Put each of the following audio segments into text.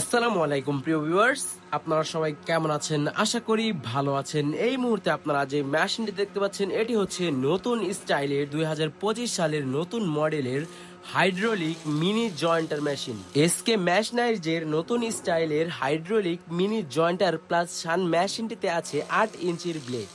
আসসালামু আলাইকুম, প্রিয় ভিউয়ার্স আপনারা সবাই কেমন আছেন? আশা করি ভালো আছেন। এই মুহূর্তে আপনারা যে মেশিনটি দেখতে পাচ্ছেন, এটি হচ্ছে নতুন স্টাইলের দুই হাজার পঁচিশ সালের নতুন মডেলের hydraulic mini jointer machine SK ম্যাশনাইজের নতুন স্টাইলের হাইড্রোলিক মিনি জয়েন্টার প্লাস সান মেশিনটিতে আছে আট ইঞ্চির ব্লেড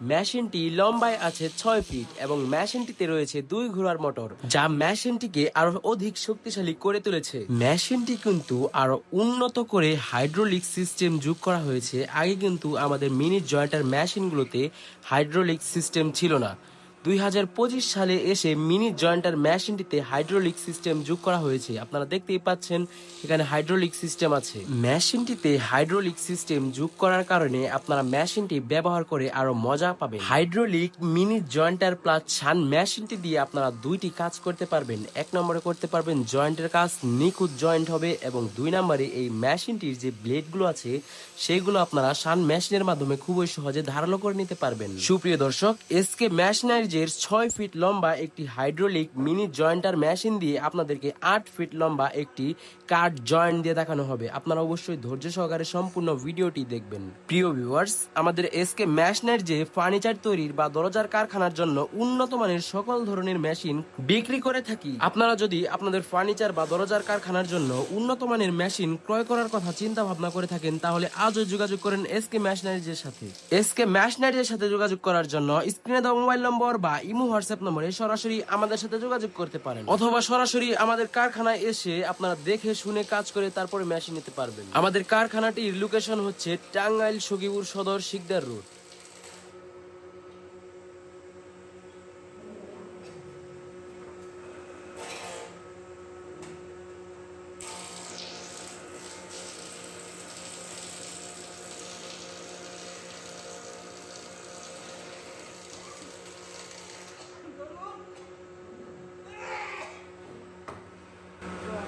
মেশিনটি লম্বায় আছে ছয় ফিট এবং মেশিনটিতে রয়েছে দুই ঘোড়ার মোটর, যা মেশিনটিকে আরও অধিক শক্তিশালী করে তুলেছে। মেশিনটি কিন্তু আরও উন্নত করে হাইড্রোলিক সিস্টেম যোগ করা হয়েছে। আগে কিন্তু আমাদের মিনি জয়েন্টার মেশিনগুলোতে হাইড্রোলিক সিস্টেম ছিল না। দুই হাজার পঁচিশ সালে এসে মিনি জয়েন্টার মেশিনটিতে হাইড্রোলিক সিস্টেম যোগ করা হয়েছে। আপনারা দেখতেই পাচ্ছেন, এখানে হাইড্রোলিক সিস্টেম আছে। মেশিনটিতে হাইড্রোলিক সিস্টেম যোগ করার কারণে আপনারা মেশিনটি ব্যবহার করে আরও মজা পাবে হাইড্রোলিক মিনি জয়েন্টার প্লাস ছান মেশিনটি দিয়ে আপনারা দুইটি কাজ করতে পারবেন। এক নম্বরে করতে পারবেন জয়েন্টের কাজ, নিখুঁত জয়েন্ট হবে এবং দুই নম্বরে এই মেশিনটির যে ব্লেডগুলো আছে, সেগুলো আপনারা সান মেশিনের মাধ্যমে খুবই সহজে ধারালো করে নিতে পারবেন। সুপ্রিয় দর্শক এসকে মেশিনারিজের ছয় ফিট লম্বা একটি হাইড্রোলিক মিনি জয়েন্টার মেশিন দিয়ে আপনাদেরকে আট ফিট লম্বা একটি কাঠ জয়েন্ট দিয়ে দেখানো হবে। আপনারা অবশ্যই ধৈর্য সহকারে সম্পূর্ণ ভিডিওটি দেখবেন। প্রিয় ভিউয়ার্স আমাদের এসকে মেশিনের যে ফার্নিচার তৈরির বা দরজার কারখানার জন্য উন্নত মানের সকল ধরনের মেশিন বিক্রি করে থাকি। আপনারা যদি আপনাদের ফার্নিচার বা দরজার কারখানার জন্য উন্নত মানের মেশিন ক্রয় করার কথা চিন্তা ভাবনা করে থাকেন, তাহলে আজও যোগাযোগ করেন এসকে ম্যাশনারিজের সাথে। এসকে মেশিনারিজের সাথে যোগাযোগ করার জন্য স্ক্রিনে দেওয়া মোবাইল নম্বর বা ইমো হোয়াটসঅ্যাপ নম্বরে সরাসরি আমাদের সাথে যোগাযোগ করতে পারেন। অথবা সরাসরি আমাদের কারখানায় এসে আপনারা দেখে, শুনে কাজ করে তারপরে মেশিন নিতে পারবেন। আমাদের কারখানাটির লোকেশন হচ্ছে টাঙ্গাইল সগিপুর সদর শিকদার রোড। Enjoy.